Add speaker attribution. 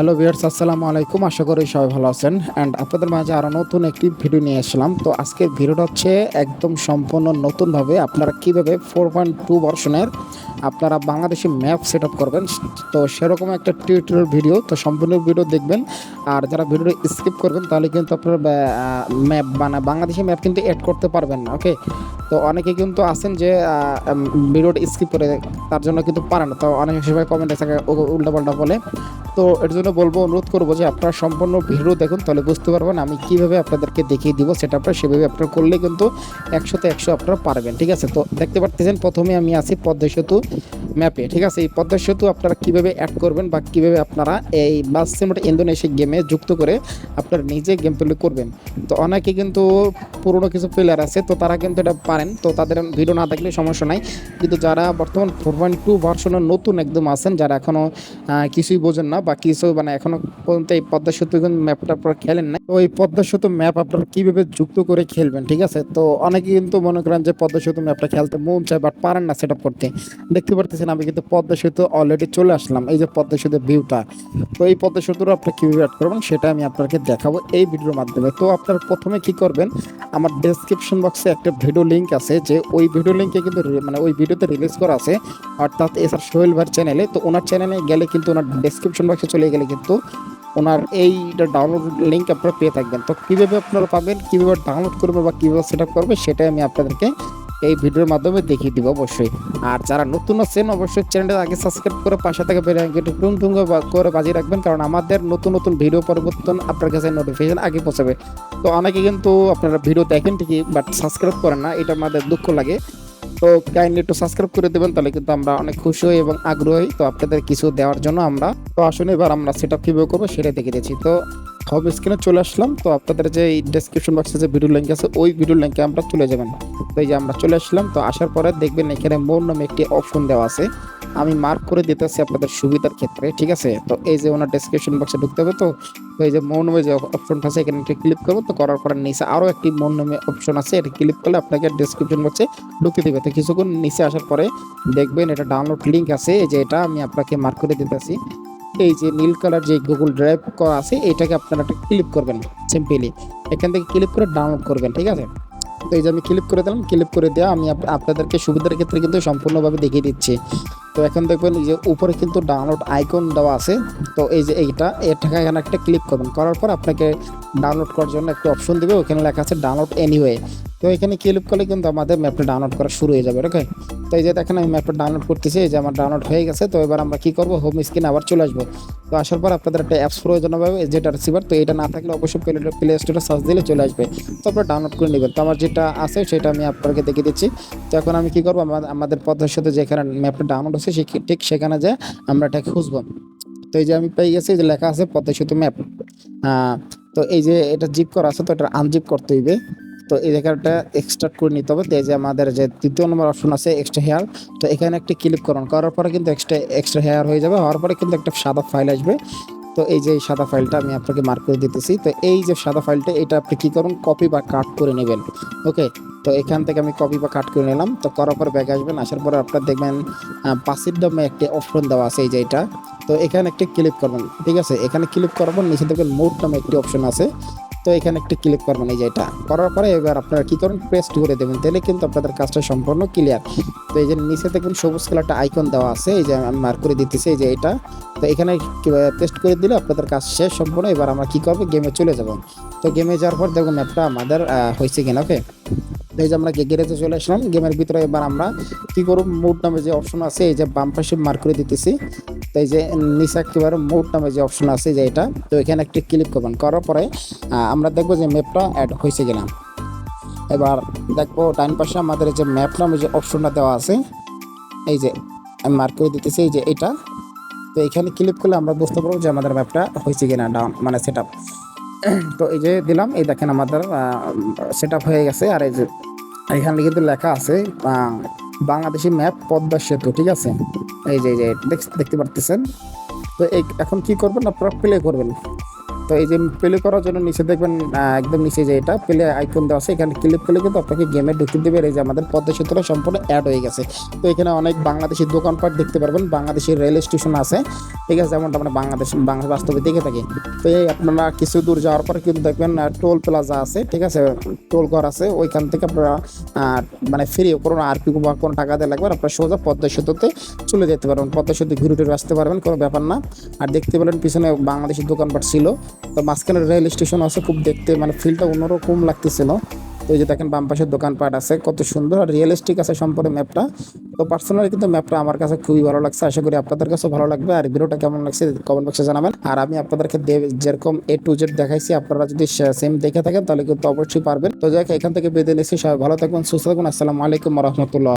Speaker 1: Hello viewers আসসালামু আলাইকুম। আশা করি সবাই ভালো আছেন। অ্যান্ড আপনাদের মাঝে আরও নতুন একটি ভিডিও নিয়ে আসলাম। তো আজকের ভিডিওটা হচ্ছে একদম সম্পূর্ণ নতুনভাবে আপনারা কীভাবে ফোর পয়েন্ট টু ভার্সনের আপনারা বাংলাদেশি ম্যাপ সেট আপ করবেন। তো সেরকম একটা টিউটোরিয়াল ভিডিও তো সম্পূর্ণ ভিডিও দেখবেন। আর যারা ভিডিওটা স্কিপ করবেন, তাহলে কিন্তু আপনারা ম্যাপ মানে বাংলাদেশি ম্যাপ কিন্তু অ্যাড করতে পারবেন না ওকে তো অনেকে কিন্তু আছেন যে ভিডিওটা স্কিপ করে তার জন্য কিন্তু পারে না। তো অনেক সময় কমেন্টে থাকে উল্টাপাল্টা বলে। তো এর জন্য বলব, অনুরোধ করব যে আপনারা সম্পূর্ণ ভিডিও দেখুন, তাহলে বুঝতে পারবেন আমি কীভাবে আপনাদেরকে দেখিয়ে দিব সেটা আপনারা সেভাবে আপনারা করলে কিন্তু একশোতে একশো আপনারা পারবেন, ঠিক আছে? তো দেখতে পাচ্ছেন প্রথমে আমি আছি পদ্মা সেতু। ম্যাপে, ঠিক আছে? এই পদ্মা সেতু আপনারা কীভাবে অ্যাড করবেন বা কীভাবে আপনারা এই বাস ইন্দোনেশিয়া গেমে যুক্ত করে আপনারা নিজে গেম প্লে করবেন? তো অনেকে কিন্তু পুরনো কিছু প্লেয়ার আছে, তো তারা কিন্তু এটা পারেন। তো তাদের ভিডিও না দেখলে সমস্যা নাই। কিন্তু যারা বর্তমান ফোর পয়েন্ট টু ভার্সনের নতুন একদম আছেন, যারা এখনও কিছুই বোঝেন না বা কিছু মানে এখনও পর্যন্ত এই পদ্মা সেতু ম্যাপটা আপনারা খেলেন না তো এই পদ্মা সেতু ম্যাপ আপনারা কীভাবে যুক্ত করে খেলবেন, ঠিক আছে? তো অনেকে কিন্তু মনে করেন যে পদ্মা সেতু ম্যাপটা খেলতে মন চায় বাট পারেন না সেট করতে। দেখতে পারতেছেন, আমি কিন্তু পদ্মা সেতু অলরেডি চলে আসলাম। এই যে পদ্মা সেতু ভিউটা তো এই পদ্মা সেতুর আপনি কীভাবে অ্যাড করবেন সেটা আমি আপনাকে দেখাবো এই ভিডিওর মাধ্যমে। তো আপনারা প্রথমে কি করবেন, আমার ডেসক্রিপশন বক্সে একটা ভিডিও লিঙ্ক আছে, যে ওই ভিডিও লিঙ্কে কিন্তু মানে ওই ভিডিওতে রিলিজ করা আছে, অর্থাৎ এস আর সোহেল ভাইয়ের চ্যানেলে তো ওনার চ্যানেলে গেলে কিন্তু ওনার ডেসক্রিপশন বক্সে চলে গেলে কিন্তু ওনার এইটা ডাউনলোড লিঙ্ক আপনারা পেয়ে থাকবেন। তো কীভাবে আপনারা পাবেন, কীভাবে ডাউনলোড করবে বা কীভাবে সেট আপ করবে সেটাই আমি আপনাদেরকে এই ভিডিওর মাধ্যমে দেখিয়ে দিব অবশ্যই। আর যারা নতুন আছেন, অবশ্যই চ্যানেলটা আগে সাবস্ক্রাইব করে পাশে থেকে বেড়ে টুং টুং করে বাজিয়ে রাখবেন, কারণ আমাদের নতুন নতুন ভিডিও পরিবর্তন আপনার কাছে নোটিফিকেশন আগে পৌঁছাবে। তো অনেকে কিন্তু আপনারা ভিডিও দেখেন ঠিকই বাট সাবস্ক্রাইব করেন না, এটা আমাদের দুঃখ লাগে। তো কাইন্ডলি একটু সাবস্ক্রাইব করে দেবেন, তাহলে কিন্তু আমরা অনেক খুশি হই এবং আগ্রহী। তো আপনাদের কিছু দেওয়ার জন্য আমরা তো আসুন এবার আমরা সেটা কীভাবে করব সেটা দেখে দিচ্ছি। তো হোম স্ক্রিনে চলে আসলাম। তো আপনাদের যে ডেসক্রিপশন বক্সে যে ভিডিও লিঙ্ক আছে, ওই ভিডিও লিঙ্কে আমরা চলে যাবেন। তো এই যে আমরা চলে আসলাম, তো আসার পরে দেখবেন এখানে মোর নামে একটি অপশন দেওয়া আছে। আমি মার্ক করে দিতেছি আপনাদের সুবিধার ক্ষেত্রে, ঠিক আছে? তো এই যে ওনার ডেসক্রিপশন বক্সে ঢুকতে হবে তো এই যে মৌন নামে যে অপশনটা আছে, এখানে একটি ক্লিক করব। তো করার পরে নিচে আরও একটি মৌন নামে অপশন আছে, এটা ক্লিক করলে আপনাকে ডেসক্রিপশন বক্সে ঢুকতে দেবে। তো কিছুক্ষণ নিচে আসার পরে দেখবেন এটা ডাউনলোড লিঙ্ক আছে, এই যে এটা আমি আপনাকে মার্ক করে দিতেছি এই যে নীল কালার যে গুগল ড্রাইভ করা আছে, এটাকে আপনারা একটা ক্লিক করবেন সিম্পলি এখান থেকে ক্লিক করে ডাউনলোড করবেন, ঠিক আছে? তো এই যে আমি ক্লিক করে দিলাম ক্লিক করে দেওয়া আমি আপনাদেরকে সুবিধার ক্ষেত্রে কিন্তু সম্পূর্ণভাবে দেখিয়ে দিচ্ছি। তো এখন দেখবেন যে উপরে কিন্তু ডাউনলোড আইকন দেওয়া আছে। তো এই যে এইটা, এটাকে এখানে একটা ক্লিক করবেন, করার পর আপনাকে ডাউনলোড করার জন্য একটা অপশন দিবে। ওখানে লেখা আছে ডাউনলোড এনিওয়ে তো এখানে ক্লিক করলে কিন্তু আমাদের ম্যাপটা ডাউনলোড করা শুরু হয়ে যাবে ওকে তো এই যে দেখেন আমি ম্যাপটা ডাউনলোড করতেছি, এই যে আমার ডাউনলোড হয়ে গেছে, তো এবার আমরা কি করব? হোম স্ক্রিনে আবার চলে আসব। তো আসার পর আপনাদের একটা অ্যাপস প্রয়োজন হবে যেটা রিসিভার তো এটা না থাকলে অবশ্যই প্লে স্টোরে সার্চ দিলে চলে আসবে। তো আপনারা ডাউনলোড করে নেবেন। তো আমার যেটা আছে, সেটা আমি আপনাকে দেখিয়ে দিচ্ছি। তো এখন আমি কি করব? আমা- আমাদের পদ্মার সাথে যেখানে ম্যাপটা ডাউনলোড হচ্ছে, সে ঠিক সেখানে যে আমরা এটা খুঁজবো। তো এই যে আমি পেয়ে গেছি যে লেখা আছে পদ্মা সেতু ম্যাপ তো এই যে এটা জিপ করা আছে, তো এটা আনজিপ করতে হইবে। তো এই জায়গাটা এক্সট্রাক্ট করে নিতে হবে। এই যে আমাদের যে তৃতীয় নম্বর অপশন আছে এক্সট্রা হেয়ার তো এখানে একটি ক্লিক করুন। করার পরে কিন্তু এক্সট্রা এক্সট্রা হেয়ার হয়ে যাবে। হওয়ার পরে কিন্তু একটা সাদা ফাইল আসবে। তো এই যে সাদা ফাইলটা আমি আপনাকে মার্ক করে দিতেছি। তো এই যে সাদা ফাইলটা এটা আপনি কি করুন? কপি বা কাট করে নেবেন। ওকে তো এখান থেকে আমি কপি বা কাট করে নিলাম। তো করার পরে ব্যাগ আসবেন। আসার পরে আপনার দেখবেন পাসির নামে একটি অপশন দেওয়া আছে এই যে এটা। তো এখানে একটি ক্লিক করবেন। ঠিক আছে? এখানে ক্লিক করার পর নিচে দেখবেন মোড নামে একটি অপশন আছে। তো এখানে একটি ক্লিক করবেন, এই যে এটা। করার পরে এবার আপনারা কি করেন পেস্ট করে দেবেন। তাহলে কিন্তু আপনাদের কাজটা সম্পূর্ণ ক্লিয়ার তো এই যে নিচে দেখবেন সবুজ কালারটা আইকন দেওয়া আছে। এই যে আমি মার্ক করে দিতেছি, এই যে এটা। তো এখানে পেস্ট করে দিলে আপনাদের কাজ শেষ, সম্পূর্ণ। এবার আমরা কি করব গেমে চলে যাব। তো গেমে যাওয়ার পর দেখুন ম্যাপটা আমাদের হয়েছে কিনা ওকে এই যে আমরা গেরেজে চলে আসলাম। গেমের ভিতরে এবার আমরা কি করব মুড নামে যে অপশন আছে, এই যে বাম পাশে মার্ক করে দিতেছি। তো এই যে নিচে একেবারে মোড নামে যে অপশন আছে যে এটা, তো এখানে একটি ক্লিক করবেন, করার পরে আমরা দেখব যে ম্যাপটা অ্যাড হয়েছে কিনা। এবার দেখব ডাইন পাশে আমাদের যে ম্যাপ নামে যে অপশনটা দেওয়া আছে, এই যে আমি মার্ক করে দিতেছি, এই যে এটা। তো এখানে ক্লিক করলে আমরা বুঝতে পারব যে আমাদের ম্যাপটা হয়েছে কিনা ডাউন মানে সেট তো এই যে দিলাম, এই দেখেন আমাদের সেট হয়ে গেছে, আর এই যে, এখানে কিন্তু লেখা আছে বাংলাদেশি ম্যাপ পদ্মা সেতু, ঠিক আছে? এই যে দেখতে পারতেছেন? তো এখন কি করবেন আপনারা প্লে করবেন? তো এই যে প্লে করার জন্য নিচে দেখবেন একদম নিচে যে এটা প্লে আইকন দেওয়া আছে, এখানে ক্লিক করলে কিন্তু আপনাকে গেমে ঢুকতে দেবে। এই যে আমাদের পদ্মা সেতুটা সম্পূর্ণ অ্যাড হয়ে গেছে। তো এখানে অনেক বাংলাদেশি দোকানপাট দেখতে পারবেন বাংলাদেশের রেল স্টেশন আছে। ঠিক আছে, যেমনটা আমরা বাংলাদেশ, বাংলা বাস্তবে দেখে থাকি। তো এই আপনারা কিছু দূর যাওয়ার পরে কিন্তু দেখবেন টোল প্লাজা আছে, ঠিক আছে? টোল ঘর আছে, ওইখান থেকে আপনারা মানে ফ্রি কোনো আরপি বা কোনো টাকা দিয়ে লাগবে আপনারা সোজা পদ্মা সেতুতে চলে যেতে পারবেন। পদ্মা সেতু ঘুরে টুরে আসতে পারবেন, কোনো ব্যাপার না। আর দেখতে পেলেন পিছনে বাংলাদেশের দোকানপাট ছিল। তো মাঝখানে রেল স্টেশন আছে, খুব দেখতে মানে ফিলটা অন্যরকম লাগতেছিল। তো এই যে দেখেন, বাম পাশে দোকানপাট আছে, কত সুন্দর আর রিয়েলিস্টিক আছে সম্পূর্ণ ম্যাপটা তো পার্সোনালি কিন্তু ম্যাপটা আমার কাছে খুবই ভালো লাগছে, আশা করি আপনাদের কাছে ভালো লাগবে। আর ভিডিওটা কেমন লাগছে কমেন্ট বক্সে জানাবেন। আর আমি আপনাদেরকে যেরকম এ টু জেড দেখাইছি, আপনারা যদি সেম দেখে থাকেন, তাহলে কিন্তু অবশ্যই পারবেন। তো যাই এখান থেকে বেঁধে নিচ্ছি, সবাই ভালো থাকবেন, সুস্থ থাকবেন, আসসালামু আলাইকুম রহমতুল্লাহ।